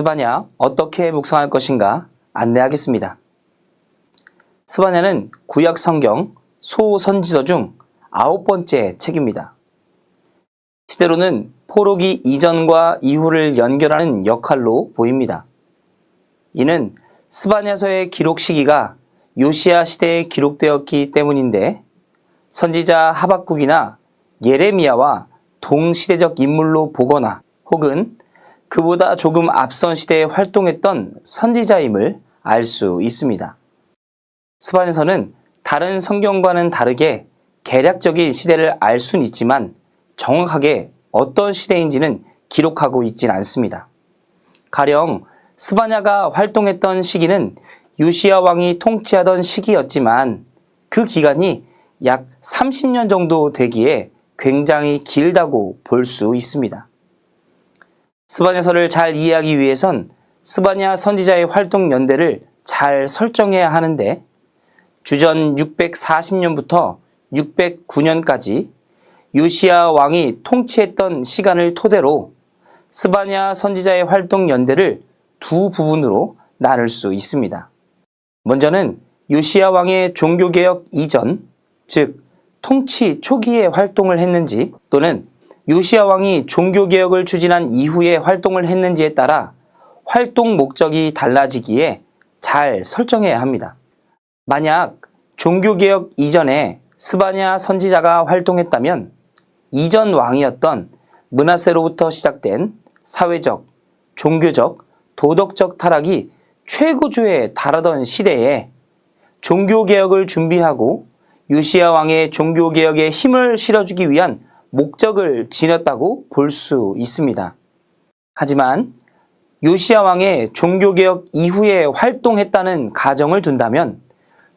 스바냐 어떻게 묵상할 것인가 안내하겠습니다. 스바냐는 구약 성경 소선지서 중 아홉 번째 책입니다. 시대로는 포로기 이전과 이후를 연결하는 역할로 보입니다. 이는 스바냐서의 기록 시기가 요시아 시대에 기록되었기 때문인데 선지자 하박국이나 예레미야와 동시대적 인물로 보거나 혹은 그보다 조금 앞선 시대에 활동했던 선지자임을 알 수 있습니다. 스바냐서는 다른 성경과는 다르게 개략적인 시대를 알 수는 있지만 정확하게 어떤 시대인지는 기록하고 있진 않습니다. 가령 스바냐가 활동했던 시기는 요시아 왕이 통치하던 시기였지만 그 기간이 약 30년 정도 되기에 굉장히 길다고 볼 수 있습니다. 스바냐서를 잘 이해하기 위해선 스바냐 선지자의 활동 연대를 잘 설정해야 하는데 주전 640년부터 609년까지 요시아 왕이 통치했던 시간을 토대로 스바냐 선지자의 활동 연대를 두 부분으로 나눌 수 있습니다. 먼저는 요시아 왕의 종교개혁 이전, 즉 통치 초기에 활동을 했는지 또는 요시아 왕이 종교개혁을 추진한 이후에 활동을 했는지에 따라 활동 목적이 달라지기에 잘 설정해야 합니다. 만약 종교개혁 이전에 스바냐 선지자가 활동했다면 이전 왕이었던 문하세로부터 시작된 사회적, 종교적, 도덕적 타락이 최고조에 달하던 시대에 종교개혁을 준비하고 요시아 왕의 종교개혁에 힘을 실어주기 위한 목적을 지녔다고 볼 수 있습니다. 하지만 요시아 왕의 종교개혁 이후에 활동했다는 가정을 둔다면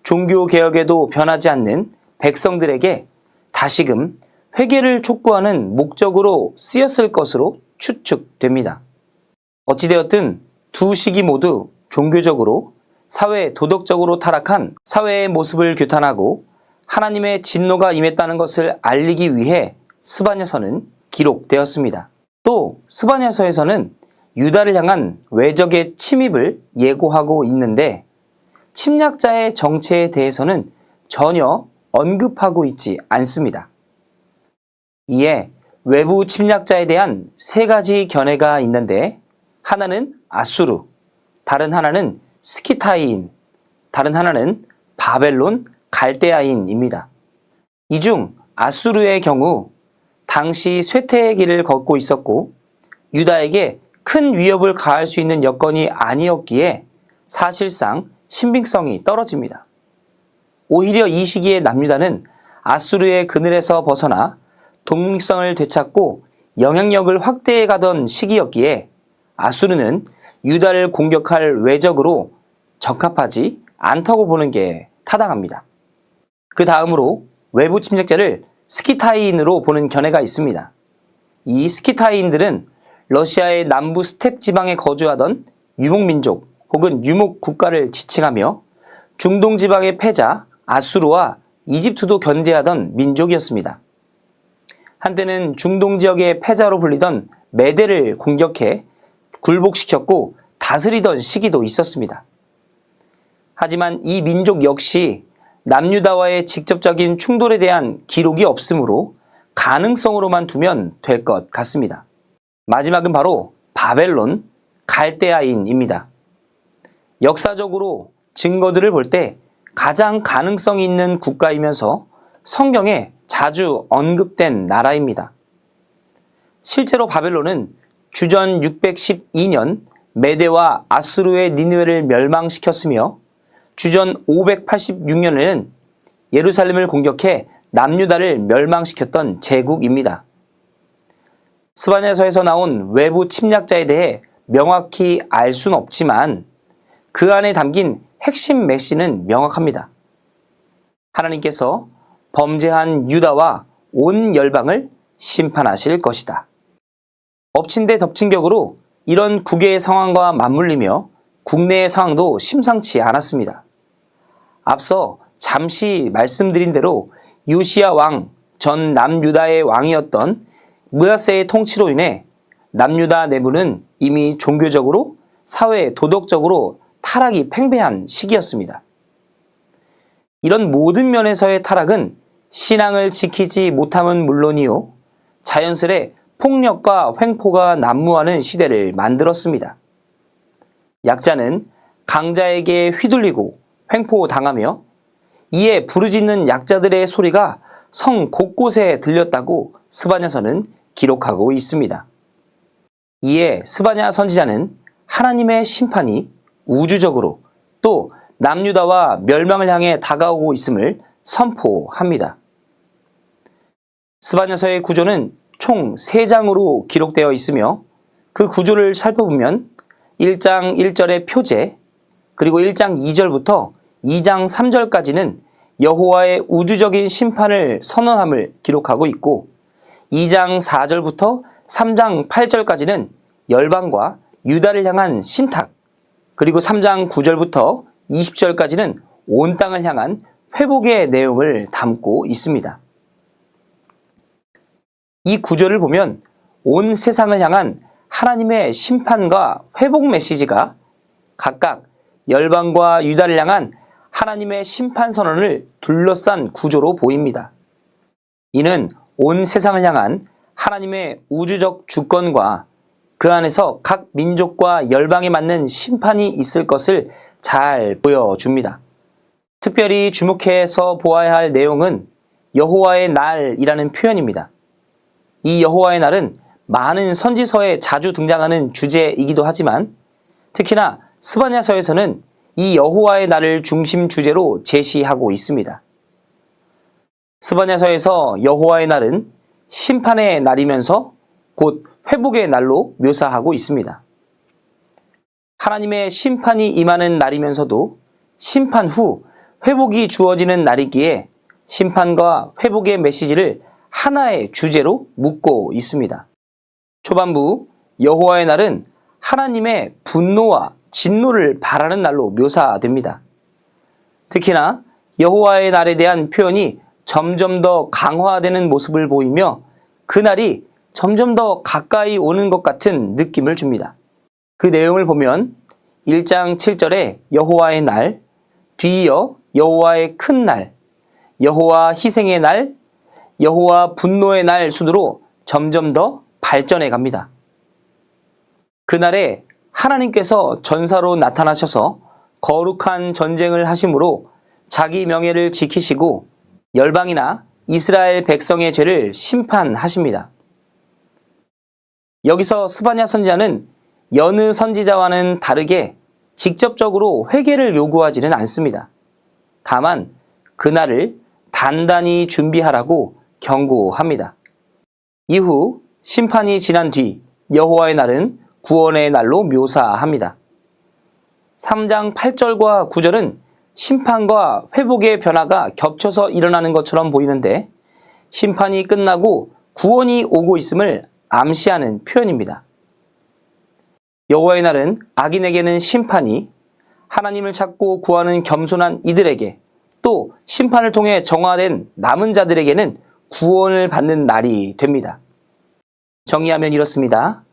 종교개혁에도 변하지 않는 백성들에게 다시금 회개를 촉구하는 목적으로 쓰였을 것으로 추측됩니다. 어찌되었든 두 시기 모두 종교적으로 사회 도덕적으로 타락한 사회의 모습을 규탄하고 하나님의 진노가 임했다는 것을 알리기 위해 스바냐서는 기록되었습니다. 또 스바냐서에서는 유다를 향한 외적의 침입을 예고하고 있는데 침략자의 정체에 대해서는 전혀 언급하고 있지 않습니다. 이에 외부 침략자에 대한 세 가지 견해가 있는데 하나는 아수르, 다른 하나는 스키타이인, 다른 하나는 바벨론 갈대아인입니다. 이 중 아수르의 경우 당시 쇠퇴의 길을 걷고 있었고 유다에게 큰 위협을 가할 수 있는 여건이 아니었기에 사실상 신빙성이 떨어집니다. 오히려 이 시기에 남유다는 아수르의 그늘에서 벗어나 독립성을 되찾고 영향력을 확대해 가던 시기였기에 아수르는 유다를 공격할 외적으로 적합하지 않다고 보는 게 타당합니다. 그 다음으로 외부 침략자를 스키타이인으로 보는 견해가 있습니다. 이 스키타이인들은 러시아의 남부 스텝 지방에 거주하던 유목민족 혹은 유목 국가를 지칭하며 중동 지방의 패자 아수르와 이집트도 견제하던 민족이었습니다. 한때는 중동 지역의 패자로 불리던 메데를 공격해 굴복시켰고 다스리던 시기도 있었습니다. 하지만 이 민족 역시 남유다와의 직접적인 충돌에 대한 기록이 없으므로 가능성으로만 두면 될 것 같습니다. 마지막은 바로 바벨론 갈대아인입니다. 역사적으로 증거들을 볼 때 가장 가능성이 있는 국가이면서 성경에 자주 언급된 나라입니다. 실제로 바벨론은 주전 612년 메데와 아수르의 니느웨를 멸망시켰으며 주전 586년에는 예루살렘을 공격해 남유다를 멸망시켰던 제국입니다. 스바냐서에서 나온 외부 침략자에 대해 명확히 알 수는 없지만 그 안에 담긴 핵심 메시는 명확합니다. 하나님께서 범죄한 유다와 온 열방을 심판하실 것이다. 엎친 데 덮친 격으로 이런 국외의 상황과 맞물리며 국내의 상황도 심상치 않았습니다. 앞서 잠시 말씀드린 대로 요시아 왕, 전 남유다의 왕이었던 무야세의 통치로 인해 남유다 내부는 이미 종교적으로 사회 도덕적으로 타락이 팽배한 시기였습니다. 이런 모든 면에서의 타락은 신앙을 지키지 못함은 물론이요, 자연스레 폭력과 횡포가 난무하는 시대를 만들었습니다. 약자는 강자에게 휘둘리고 횡포 당하며 이에 부르짖는 약자들의 소리가 성 곳곳에 들렸다고 스바냐서는 기록하고 있습니다. 이에 스바냐 선지자는 하나님의 심판이 우주적으로 또 남유다와 멸망을 향해 다가오고 있음을 선포합니다. 스바냐서의 구조는 총 3장으로 기록되어 있으며 그 구조를 살펴보면 1장 1절의 표제, 그리고 1장 2절부터 2장 3절까지는 여호와의 우주적인 심판을 선언함을 기록하고 있고 2장 4절부터 3장 8절까지는 열방과 유다를 향한 신탁, 그리고 3장 9절부터 20절까지는 온 땅을 향한 회복의 내용을 담고 있습니다. 이 구절을 보면 온 세상을 향한 하나님의 심판과 회복 메시지가 각각 열방과 유다를 향한 하나님의 심판 선언을 둘러싼 구조로 보입니다. 이는 온 세상을 향한 하나님의 우주적 주권과 그 안에서 각 민족과 열방에 맞는 심판이 있을 것을 잘 보여줍니다. 특별히 주목해서 보아야 할 내용은 여호와의 날이라는 표현입니다. 이 여호와의 날은 많은 선지서에 자주 등장하는 주제이기도 하지만 특히나 스바냐서에서는 이 여호와의 날을 중심 주제로 제시하고 있습니다. 스바냐서에서 여호와의 날은 심판의 날이면서 곧 회복의 날로 묘사하고 있습니다. 하나님의 심판이 임하는 날이면서도 심판 후 회복이 주어지는 날이기에 심판과 회복의 메시지를 하나의 주제로 묻고 있습니다. 초반부 여호와의 날은 하나님의 분노와 진노를 바라는 날로 묘사됩니다. 특히나 여호와의 날에 대한 표현이 점점 더 강화되는 모습을 보이며 그날이 점점 더 가까이 오는 것 같은 느낌을 줍니다. 그 내용을 보면 1장 7절에 여호와의 날, 뒤이어 여호와의 큰 날, 여호와 희생의 날, 여호와 분노의 날 순으로 점점 더 발전해 갑니다. 그날에 하나님께서 전사로 나타나셔서 거룩한 전쟁을 하심으로 자기 명예를 지키시고 열방이나 이스라엘 백성의 죄를 심판하십니다. 여기서 스바냐 선지자는 여느 선지자와는 다르게 직접적으로 회개를 요구하지는 않습니다. 다만 그날을 단단히 준비하라고 경고합니다. 이후 심판이 지난 뒤 여호와의 날은 구원의 날로 묘사합니다. 3장 8절과 9절은 심판과 회복의 변화가 겹쳐서 일어나는 것처럼 보이는데 심판이 끝나고 구원이 오고 있음을 암시하는 표현입니다. 여호와의 날은 악인에게는 심판이 하나님을 찾고 구하는 겸손한 이들에게 또 심판을 통해 정화된 남은 자들에게는 구원을 받는 날이 됩니다. 정의하면 이렇습니다.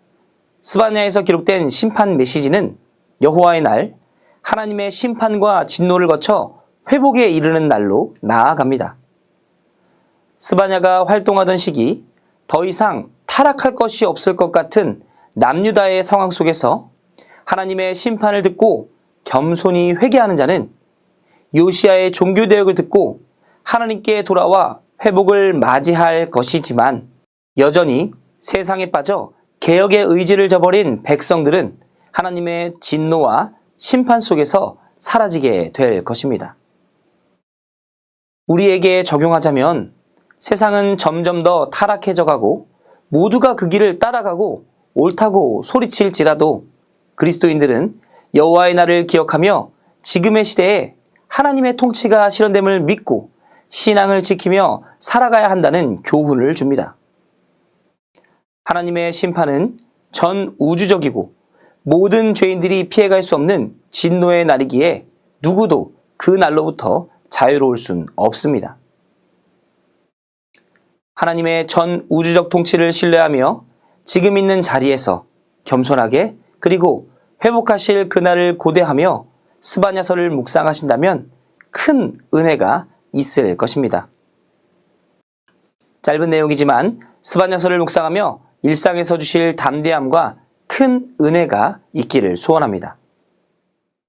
스바냐에서 기록된 심판 메시지는 여호와의 날, 하나님의 심판과 진노를 거쳐 회복에 이르는 날로 나아갑니다. 스바냐가 활동하던 시기 더 이상 타락할 것이 없을 것 같은 남유다의 상황 속에서 하나님의 심판을 듣고 겸손히 회개하는 자는 요시아의 종교 대역을 듣고 하나님께 돌아와 회복을 맞이할 것이지만 여전히 세상에 빠져 개혁의 의지를 저버린 백성들은 하나님의 진노와 심판 속에서 사라지게 될 것입니다. 우리에게 적용하자면 세상은 점점 더 타락해져 가고 모두가 그 길을 따라가고 옳다고 소리칠지라도 그리스도인들은 여호와의 날을 기억하며 지금의 시대에 하나님의 통치가 실현됨을 믿고 신앙을 지키며 살아가야 한다는 교훈을 줍니다. 하나님의 심판은 전 우주적이고 모든 죄인들이 피해갈 수 없는 진노의 날이기에 누구도 그 날로부터 자유로울 순 없습니다. 하나님의 전 우주적 통치를 신뢰하며 지금 있는 자리에서 겸손하게 그리고 회복하실 그날을 고대하며 스바냐서를 묵상하신다면 큰 은혜가 있을 것입니다. 짧은 내용이지만 스바냐서를 묵상하며 일상에서 주실 담대함과 큰 은혜가 있기를 소원합니다.